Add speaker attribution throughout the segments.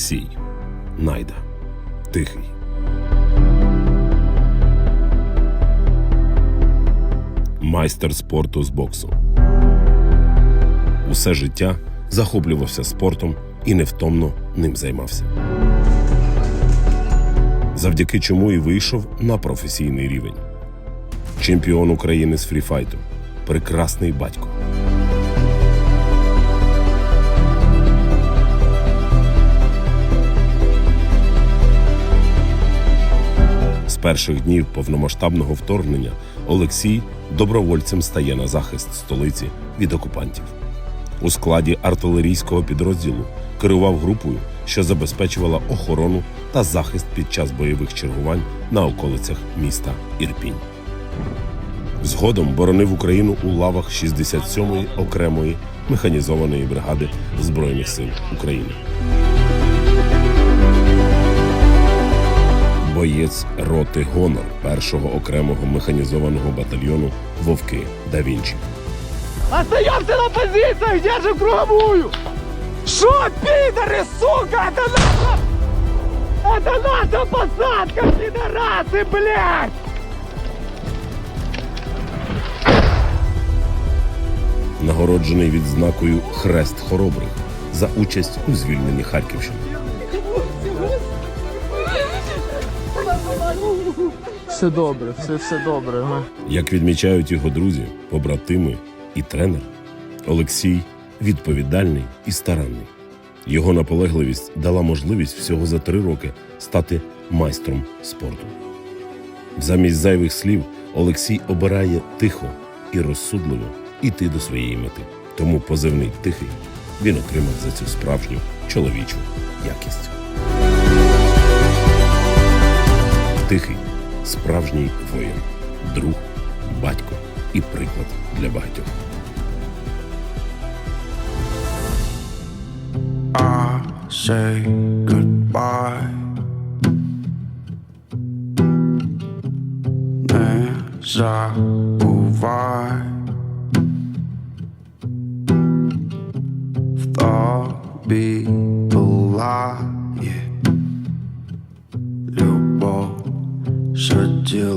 Speaker 1: Олексій Найда. Тихий. Майстер спорту з боксу. Усе життя захоплювався спортом і невтомно ним займався. Завдяки чому і вийшов на професійний рівень. Чемпіон України з фріфайту. Прекрасний батько. Перших днів повномасштабного вторгнення Олексій добровольцем стає на захист столиці від окупантів. У складі артилерійського підрозділу керував групою, що забезпечувала охорону та захист під час бойових чергувань на околицях міста Ірпінь. Згодом боронив Україну у лавах 67-ї окремої механізованої бригади Збройних сил України. роти Гонор першого окремого механізованого батальйону Вовки да Вінчі.
Speaker 2: Остаемся на позициях, держим круговую! Шо, пидоры, сука, это наша... Это наша посадка, пидорасы, блядь!
Speaker 1: нагороджений відзнакою Хрест Хоробрих за участь у звільненні Харківщини.
Speaker 3: Все добре, все, все добре.
Speaker 1: Як відмічають його друзі, побратими і тренер, Олексій відповідальний і старанний. Його наполегливість дала можливість всього за три роки стати майстром спорту. Замість зайвих слів Олексій обирає тихо і розсудливо іти до своєї мети. Тому позивний тихий він отримав за цю справжню чоловічу якість. Тихий справжній воїн, друг, батько і приклад для багатьох.
Speaker 4: I say goodbye. Не забувай в тобі палає що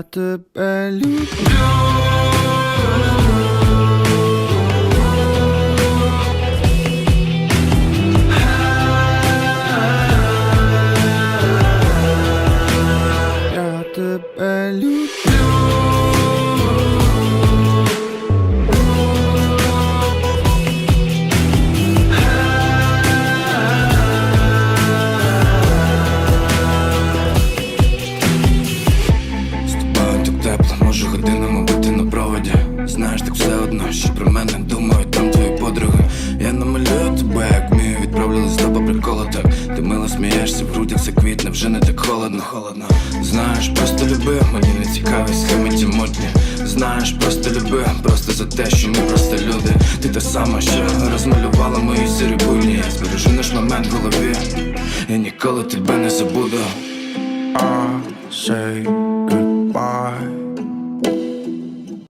Speaker 4: Я тебе люблю. Знаєш, так все одно, що про мене думають там твої подруги. Я намалюю тебе, як вмію, відправлю листа по приколу так. Ти мило смієшся, в грудях це квітне, вже не так холодно, холодно. Знаєш, просто люби, мені не цікаві схеми ті мутні. Знаєш, просто люби, просто за те, що ми просто люди. Ти та сама, що розмалювала мої сірі будні. Я збережу наш момент в голові. Я ніколи тебе не забуду. I say goodbye.